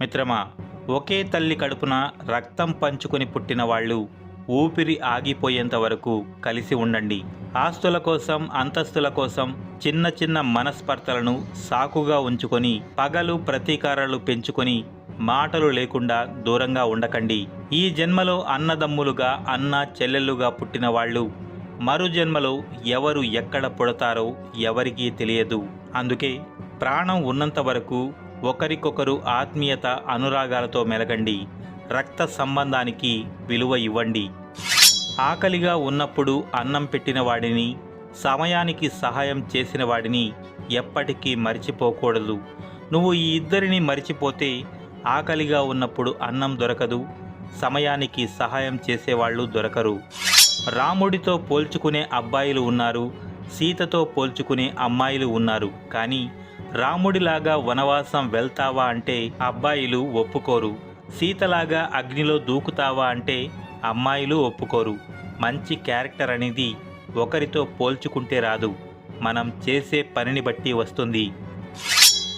మిత్రమా ఒకే తల్లి కడుపున రక్తం పంచుకొని పుట్టిన వాళ్ళు ఊపిరి ఆగిపోయేంత వరకు కలిసి ఉండండి. ఆస్తుల కోసం అంతస్తుల కోసం చిన్న చిన్న మనస్పర్ధలను సాకుగా ఉంచుకొని పగలు ప్రతీకారాలు పెంచుకొని మాటలు లేకుండా దూరంగా ఉండకండి. ఈ జన్మలో అన్నదమ్ములుగా అన్న చెల్లెళ్ళుగా పుట్టిన వాళ్ళు మరు జన్మలో ఎవరు ఎక్కడ పుడతారో ఎవరికీ తెలియదు. అందుకే ప్రాణం ఉన్నంత వరకు ఒకరికొకరు ఆత్మీయత అనురాగాలతో మెలగండి. రక్త సంబంధానికి విలువ ఇవ్వండి. ఆకలిగా ఉన్నప్పుడు అన్నం పెట్టిన వాడిని సమయానికి సహాయం చేసిన వాడిని ఎప్పటికీ మరిచిపోకూడదు. నువ్వు ఈ ఇద్దరిని మరిచిపోతే ఆకలిగా ఉన్నప్పుడు అన్నం దొరకదు సమయానికి సహాయం చేసేవాళ్ళు దొరకరు. రాముడితో పోల్చుకునే అబ్బాయిలు ఉన్నారు సీతతో పోల్చుకునే అమ్మాయిలు ఉన్నారు కానీ రాముడిలాగా వనవాసం వెళ్తావా అంటే అబ్బాయిలు ఒప్పుకోరు. సీతలాగా అగ్నిలో దూకుతావా అంటే అమ్మాయిలు ఒప్పుకోరు. మంచి క్యారెక్టర్ అనేది ఒకరితో పోల్చుకుంటే రాదు. మనం చేసే పనిని బట్టి వస్తుంది.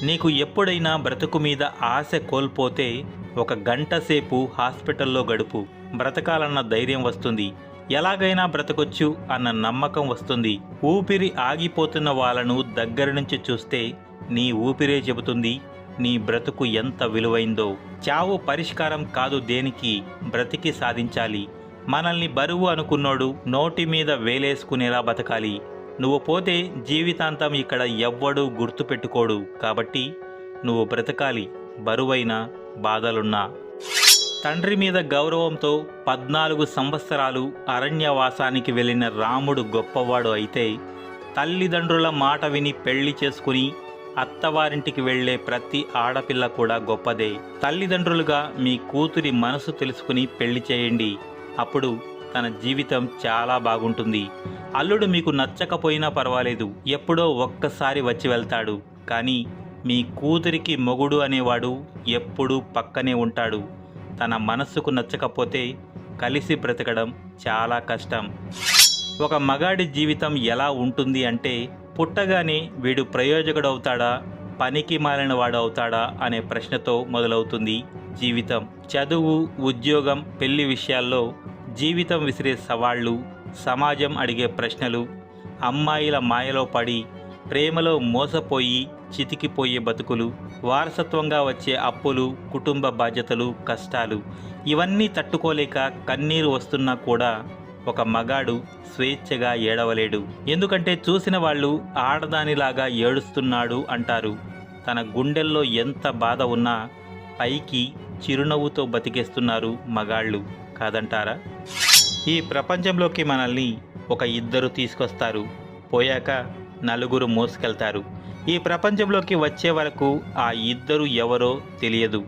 నీకు ఎప్పుడైనా బ్రతుకు మీద ఆశ కోల్పోతే ఒక గంట సేపు హాస్పిటల్లో గడుపు. బ్రతకాలన్న ధైర్యం వస్తుంది. ఎలాగైనా బ్రతకొచ్చు అన్న నమ్మకం వస్తుంది. ఊపిరి ఆగిపోతున్న వాళ్ళను దగ్గర నుంచి చూస్తే నీ ఊపిరే చెబుతుంది నీ బ్రతుకు ఎంత విలువైందో. చావు పరిష్కారం కాదు దేనికి బ్రతికి సాధించాలి. మనల్ని బరువు అనుకున్నోడు నోటి మీద వేలేసుకునేలా బతకాలి. నువ్వు పోతే జీవితాంతం ఇక్కడ ఎవ్వడూ గుర్తుపెట్టుకోడు కాబట్టి నువ్వు బ్రతకాలి బరువైన బాధలున్నా. తండ్రి మీద గౌరవంతో పద్నాలుగు సంవత్సరాలు అరణ్యవాసానికి వెళ్ళిన రాముడు గొప్పవాడు అయితే తల్లిదండ్రుల మాట విని పెళ్ళి చేసుకుని అత్తవారింటికి వెళ్ళే ప్రతి ఆడపిల్ల కూడా గొప్పదే. తల్లిదండ్రులుగా మీ కూతురి మనసు తెలుసుకుని పెళ్ళి చేయండి. అప్పుడు తన జీవితం చాలా బాగుంటుంది. అల్లుడు మీకు నచ్చకపోయినా పర్వాలేదు. ఎప్పుడో ఒక్కసారి వచ్చి వెళ్తాడు. కానీ మీ కూతురికి మొగుడు అనేవాడు ఎప్పుడూ పక్కనే ఉంటాడు. తన మనస్సుకు నచ్చకపోతే కలిసి బ్రతకడం చాలా కష్టం. ఒక మగాడి జీవితం ఎలా ఉంటుంది అంటే పుట్టగానే వీడు ప్రయోజకుడవుతాడా? పనికి మాలిన వాడు అవుతాడా అనే ప్రశ్నతో మొదలవుతుంది జీవితం. చదువు ఉద్యోగం పెళ్ళి విషయాల్లో జీవితం విసిరే సవాళ్ళు సమాజం అడిగే ప్రశ్నలు అమ్మాయిల మాయలో పడి ప్రేమలో మోసపోయి చితికిపోయే బతుకులు వారసత్వంగా వచ్చే అప్పులు కుటుంబ బాధ్యతలు కష్టాలు ఇవన్నీ తట్టుకోలేక కన్నీరు వస్తున్నా కూడా ఒక మగాడు స్వేచ్ఛగా ఏడవలేడు. ఎందుకంటే చూసిన వాళ్ళు ఆడదానిలాగా ఏడుస్తున్నాడు అంటారు. తన గుండెల్లో ఎంత బాధ ఉన్నా పైకి చిరునవ్వుతో బతికేస్తున్నారు మగాళ్ళు. కాదంటారా? ఈ ప్రపంచంలోకి మనల్ని ఒక ఇద్దరు తీసుకొస్తారు. పోయాక నలుగురు మోసుకెళ్తారు. ఈ ప్రపంచంలోకి వచ్చే వరకు ఆ ఇద్దరు ఎవరో తెలియదు.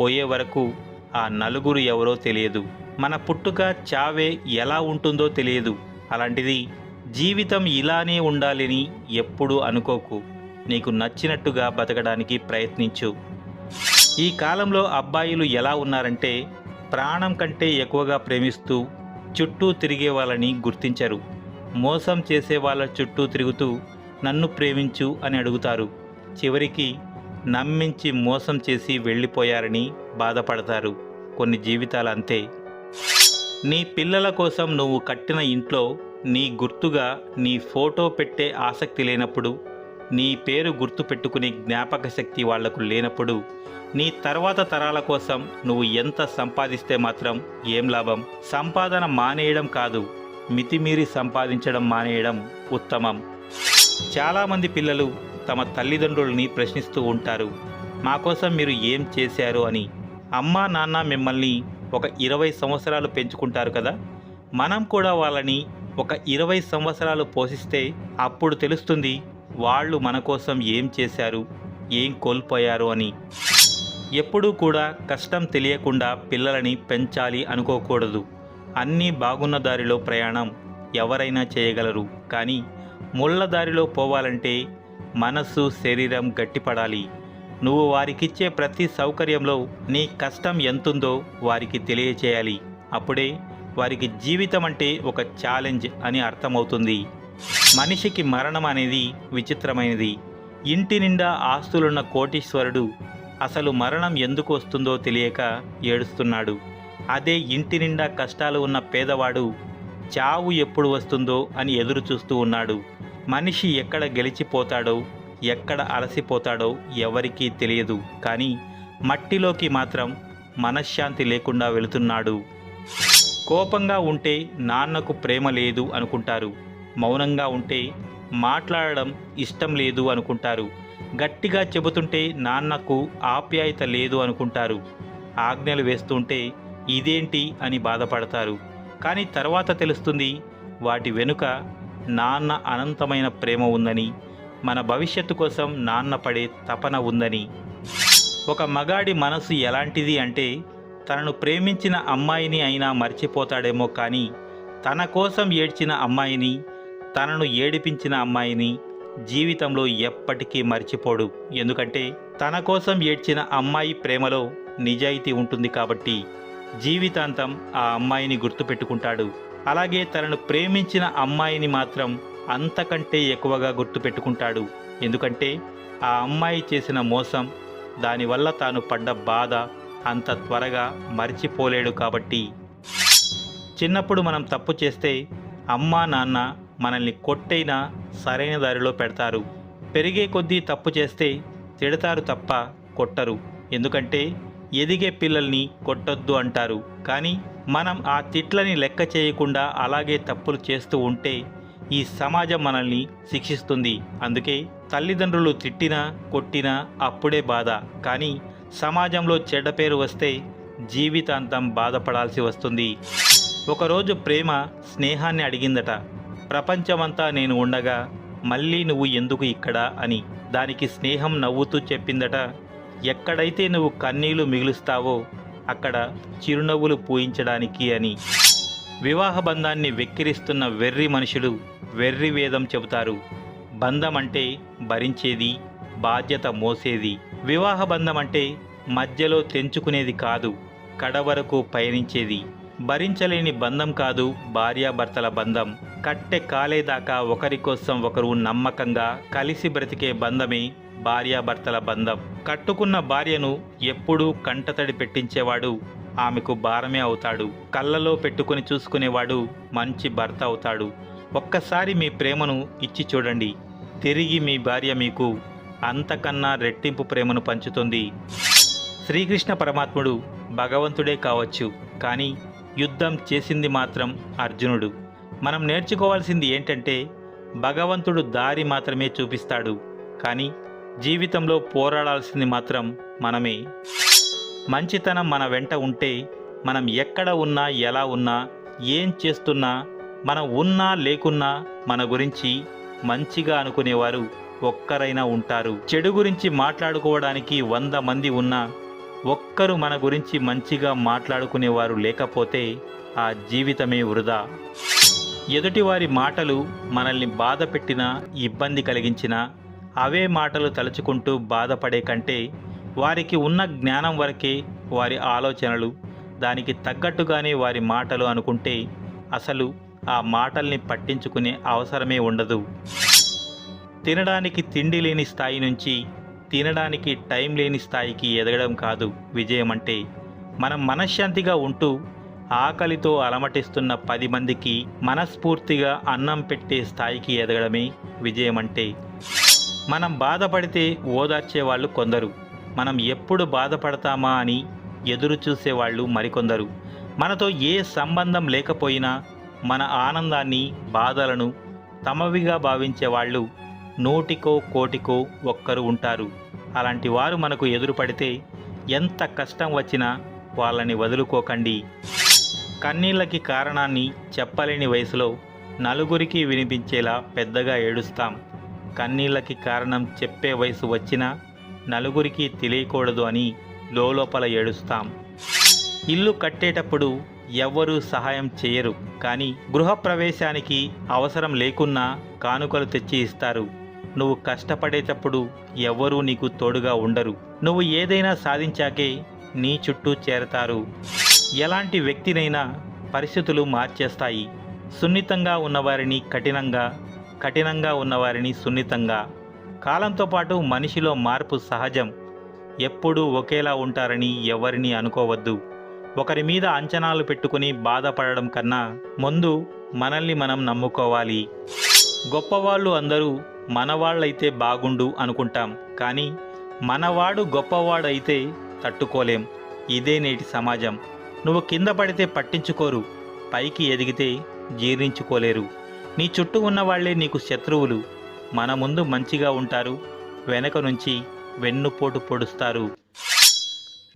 పోయే వరకు ఆ నలుగురు ఎవరో తెలియదు. మన పుట్టుక చావే ఎలా ఉంటుందో తెలియదు. అలాంటిది జీవితం ఇలానే ఉండాలని ఎప్పుడూ అనుకోకు. నీకు నచ్చినట్టుగా బతకడానికి ప్రయత్నించు. ఈ కాలంలో అబ్బాయిలు ఎలా ఉన్నారంటే ప్రాణం కంటే ఎక్కువగా ప్రేమిస్తూ చుట్టూ తిరిగే వాళ్ళని గుర్తించరు. మోసం చేసే వాళ్ళ చుట్టూ తిరుగుతూ నన్ను ప్రేమించు అని అడుగుతారు. చివరికి నమ్మించి మోసం చేసి వెళ్ళిపోయారని బాధపడతారు. కొన్ని జీవితాలు అంతే నీ పిల్లల కోసం నువ్వు కట్టిన ఇంట్లో నీ గుర్తుగా నీ ఫోటో పెట్టే ఆసక్తి లేనప్పుడు నీ పేరు గుర్తు పెట్టుకునే జ్ఞాపక శక్తి వాళ్ళకు లేనప్పుడు నీ తర్వాత తరాల కోసం నువ్వు ఎంత సంపాదిస్తే మాత్రం ఏం లాభం? సంపాదన మానేయడం కాదు మితిమీరి సంపాదించడం మానేయడం ఉత్తమం. చాలామంది పిల్లలు తమ తల్లిదండ్రులని ప్రశ్నిస్తూ ఉంటారు మా కోసం మీరు ఏం చేశారు? అని. అమ్మా నాన్న మిమ్మల్ని ఒక ఇరవై సంవత్సరాలు పెంచుకుంటారు కదా? మనం కూడా వాళ్ళని ఒక ఇరవై సంవత్సరాలు పోషిస్తే అప్పుడు తెలుస్తుంది వాళ్ళు మన కోసం ఏం చేశారు ఏం కోల్పోయారు అని. ఎప్పుడూ కూడా కష్టం తెలియకుండా పిల్లలని పెంచాలి అనుకోకూడదు. అన్నీ బాగున్న దారిలో ప్రయాణం ఎవరైనా చేయగలరు. కానీ ముళ్ళ దారిలో పోవాలంటే మనస్సు శరీరం గట్టిపడాలి. నువ్వు వారికిచ్చే ప్రతి సౌకర్యంలో నీ కష్టం ఎంతుందో వారికి తెలియచేయాలి. అప్పుడే వారికి జీవితం అంటే ఒక ఛాలెంజ్ అని అర్థమవుతుంది. మనిషికి మరణం అనేది విచిత్రమైనది. ఇంటి నిండా ఆస్తులున్న కోటీశ్వరుడు అసలు మరణం ఎందుకు వస్తుందో తెలియక ఏడుస్తున్నాడు. అదే ఇంటి నిండా కష్టాలు ఉన్న పేదవాడు చావు ఎప్పుడు వస్తుందో అని ఎదురు చూస్తూ ఉన్నాడు. మనిషి ఎక్కడ గెలిచిపోతాడో ఎక్కడ అలసిపోతాడో ఎవరికీ తెలియదు కానీ మట్టిలోకి మాత్రం మనశ్శాంతి లేకుండా వెళుతున్నాడు. కోపంగా ఉంటే నాన్నకు ప్రేమ లేదు అనుకుంటారు మౌనంగా ఉంటే మాట్లాడడం ఇష్టం లేదు అనుకుంటారు గట్టిగా చెబుతుంటే నాన్నకు ఆప్యాయత లేదు అనుకుంటారు ఆజ్ఞలు వేస్తుంటే ఇదేంటి అని బాధపడతారు. కానీ తర్వాత తెలుస్తుంది వాటి వెనుక నాన్న అనంతమైన ప్రేమ ఉందని మన భవిష్యత్తు కోసం నాన్న పడే తపన ఉందని. ఒక మగాడి మనసు ఎలాంటిది అంటే తనను ప్రేమించిన అమ్మాయిని అయినా మర్చిపోతాడేమో కానీ తన కోసం ఏడ్చిన అమ్మాయిని తనను ఏడిపించిన అమ్మాయిని జీవితంలో ఎప్పటికీ మర్చిపోడు. ఎందుకంటే తన కోసం ఏడ్చిన అమ్మాయి ప్రేమలో నిజాయితీ ఉంటుంది కాబట్టి జీవితాంతం ఆ అమ్మాయిని గుర్తుపెట్టుకుంటాడు. అలాగే తనను ప్రేమించిన అమ్మాయిని మాత్రం అంతకంటే ఎక్కువగా గుర్తుపెట్టుకుంటాడు. ఎందుకంటే ఆ అమ్మాయి చేసిన మోసం దానివల్ల తాను పడ్డ బాధ అంత త్వరగా మర్చిపోలేడు కాబట్టి. చిన్నప్పుడు మనం తప్పు చేస్తే అమ్మా నాన్న మనల్ని కొట్టైనా సరైన దారిలో పెడతారు. పెరిగే కొద్దీ తప్పు చేస్తే తిడతారు తప్ప కొట్టరు. ఎందుకంటే ఎదిగే పిల్లల్ని కొట్టొద్దు అంటారు. కానీ మనం ఆ తిట్లని లెక్క చేయకుండా అలాగే తప్పులు చేస్తూ ఉంటే ఈ సమాజం మనల్ని శిక్షిస్తుంది. అందుకే తల్లిదండ్రులు తిట్టినా కొట్టినా అప్పుడే బాధ. కానీ సమాజంలో చెడ్డ పేరు వస్తే జీవితాంతం బాధపడాల్సి వస్తుంది. ఒకరోజు ప్రేమ స్నేహాన్ని అడిగిందట. ప్రపంచమంతా నేను ఉండగా మళ్ళీ నువ్వు ఎందుకు ఇక్కడ అని దానికి స్నేహం నవ్వుతూ చెప్పిందట. ఎక్కడైతే నువ్వు కన్నీళ్ళు మిగులుస్తావో అక్కడ చిరునవ్వులు పూయించడానికి అని. వివాహ బంధాన్ని వెక్కిరిస్తున్న వెర్రి మనుషులు వెర్రి వేదం చెబుతారు. బంధం అంటే భరించేది బాధ్యత మోసేది. వివాహ బంధం అంటే మధ్యలో తెంచుకునేది కాదు కడవరకు పయనించేది. భరించలేని బంధం కాదు భార్యాభర్తల బంధం. కట్టె కాలేదాకా ఒకరి కోసం ఒకరు నమ్మకంగా కలిసి బ్రతికే బంధమే భార్యాభర్తల బంధం. కట్టుకున్న భార్యను ఎప్పుడూ కంటతడి పెట్టించేవాడు ఆమెకు భారమే అవుతాడు. కళ్ళలో పెట్టుకుని చూసుకునేవాడు మంచి భర్త అవుతాడు. ఒక్కసారి మీ ప్రేమను ఇచ్చి చూడండి. తిరిగి మీ భార్య మీకు అంతకన్నా రెట్టింపు ప్రేమను పంచుతుంది. శ్రీకృష్ణ పరమాత్ముడు భగవంతుడే కావచ్చు కానీ యుద్ధం చేసింది మాత్రం అర్జునుడు. మనం నేర్చుకోవాల్సింది ఏంటంటే భగవంతుడు దారి మాత్రమే చూపిస్తాడు కానీ జీవితంలో పోరాడాల్సింది మాత్రం మనమే. మంచితనం మన వెంట ఉంటే మనం ఎక్కడ ఉన్నా ఎలా ఉన్నా ఏం చేస్తున్నా మనం ఉన్నా లేకున్నా మన గురించి మంచిగా అనుకునేవారు ఒక్కరైనా ఉంటారు. చెడు గురించి మాట్లాడుకోవడానికి వంద మంది ఉన్నా ఒక్కరు మన గురించి మంచిగా మాట్లాడుకునేవారు లేకపోతే ఆ జీవితమే వృధా. ఎదుటివారి మాటలు మనల్ని బాధ పెట్టినా ఇబ్బంది కలిగించినా అవే మాటలు తలుచుకుంటూ బాధపడే కంటే వారికి ఉన్న జ్ఞానం వరకే వారి ఆలోచనలు దానికి తగ్గట్టుగానే వారి మాటలు అనుకుంటే అసలు ఆ మాటల్ని పట్టించుకునే అవసరమే ఉండదు. తినడానికి తిండి లేని స్థాయి నుంచి తినడానికి టైం లేని స్థాయికి ఎదగడం కాదు విజయం అంటే మనం మనశ్శాంతిగా ఉంటూ ఆకలితో అలమటిస్తున్న పది మందికి మనస్ఫూర్తిగా అన్నం పెట్టే స్థాయికి ఎదగడమే విజయం అంటే మనం బాధపడితే ఓదార్చే వాళ్ళు కొందరు. మనం ఎప్పుడు బాధపడతామా అని ఎదురు చూసేవాళ్ళు మరికొందరు. మనతో ఏ సంబంధం లేకపోయినా మన ఆనందాన్ని బాధలను తమవిగా భావించే వాళ్ళు నూటికో కోటికో ఒక్కరు ఉంటారు. అలాంటి వారు మనకు ఎదురుపడితే ఎంత కష్టం వచ్చినా వాళ్ళని వదులుకోకండి. కన్నీళ్ళకి కారణాన్ని చెప్పలేని వయసులో నలుగురికి వినిపించేలా పెద్దగా ఏడుస్తాం. కన్నీళ్ళకి కారణం చెప్పే వయసు వచ్చినా నలుగురికి తెలియకూడదు అని లోపల ఏడుస్తాం. ఇల్లు కట్టేటప్పుడు ఎవ్వరూ సహాయం చేయరు కానీ గృహప్రవేశానికి అవసరం లేకున్నా కానుకలు తెచ్చి ఇస్తారు. నువ్వు కష్టపడేటప్పుడు ఎవ్వరూ నీకు తోడుగా ఉండరు. నువ్వు ఏదైనా సాధించాకే నీ చుట్టూ చేరతారు. ఎలాంటి వ్యక్తినైనా పరిస్థితులు మార్చేస్తాయి. సున్నితంగా ఉన్నవారిని కఠినంగా కఠినంగా ఉన్నవారిని సున్నితంగా. కాలంతో పాటు మనిషిలో మార్పు సహజం. ఎప్పుడూ ఒకేలా ఉంటారని ఎవరిని అనుకోవద్దు. ఒకరి మీద అంచనాలు పెట్టుకుని బాధపడడం కన్నా ముందు మనల్ని మనం నమ్ముకోవాలి. గొప్పవాళ్ళు అందరూ మనవాళ్ళైతే బాగుండు అనుకుంటాం. కానీ మనవాడు గొప్పవాడైతే తట్టుకోలేం. ఇదే నేటి సమాజం. నువ్వు కింద పడితే పట్టించుకోరు. పైకి ఎదిగితే జీర్ణించుకోలేరు. నీ చుట్టూ ఉన్న వాళ్ళే నీకు శత్రువులు. మన ముందు మంచిగా ఉంటారు వెనక నుంచి వెన్నుపోటు పొడుస్తారు.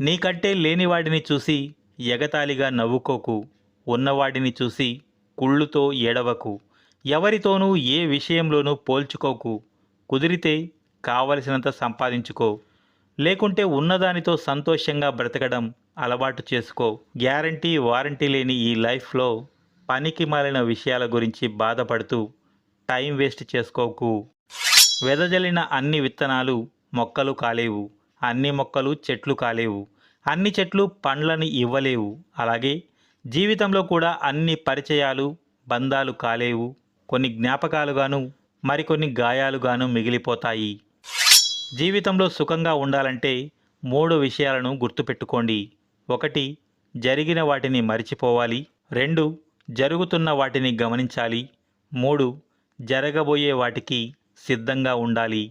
నీకంటే లేనివాడిని చూసి ఎగతాళిగా నవ్వుకోకు ఉన్నవాడిని చూసి కుళ్ళుతో ఏడవకు ఎవరితోనూ ఏ విషయంలోనూ పోల్చుకోకు కుదిరితే కావలసినంత సంపాదించుకో లేకుంటే ఉన్నదానితో సంతోషంగా బ్రతకడం అలవాటు చేసుకో. గ్యారంటీ వారంటీ లేని ఈ లైఫ్లో పనికి మాలిన విషయాల గురించి బాధపడుతూ టైం వేస్ట్ చేసుకోకు. వెదజల్లిన అన్ని విత్తనాలు మొక్కలు కాలేవు. అన్ని మొక్కలు చెట్లు కాలేవు. అన్ని చెట్లు పండ్లని ఇవ్వలేవు. అలాగే జీవితంలో కూడా అన్ని పరిచయాలు బంధాలు కాలేవు. కొన్ని జ్ఞాపకాలుగాను మరికొన్ని గాయాలుగాను మిగిలిపోతాయి. జీవితంలో సుఖంగా ఉండాలంటే మూడు విషయాలను గుర్తుపెట్టుకోండి. ఒకటి జరిగిన వాటిని మరిచిపోవాలి. రెండు జరుగుతున్న వాటిని గమనించాలి. మూడు జరగబోయే వాటికి సిద్ధంగా ఉండాలి.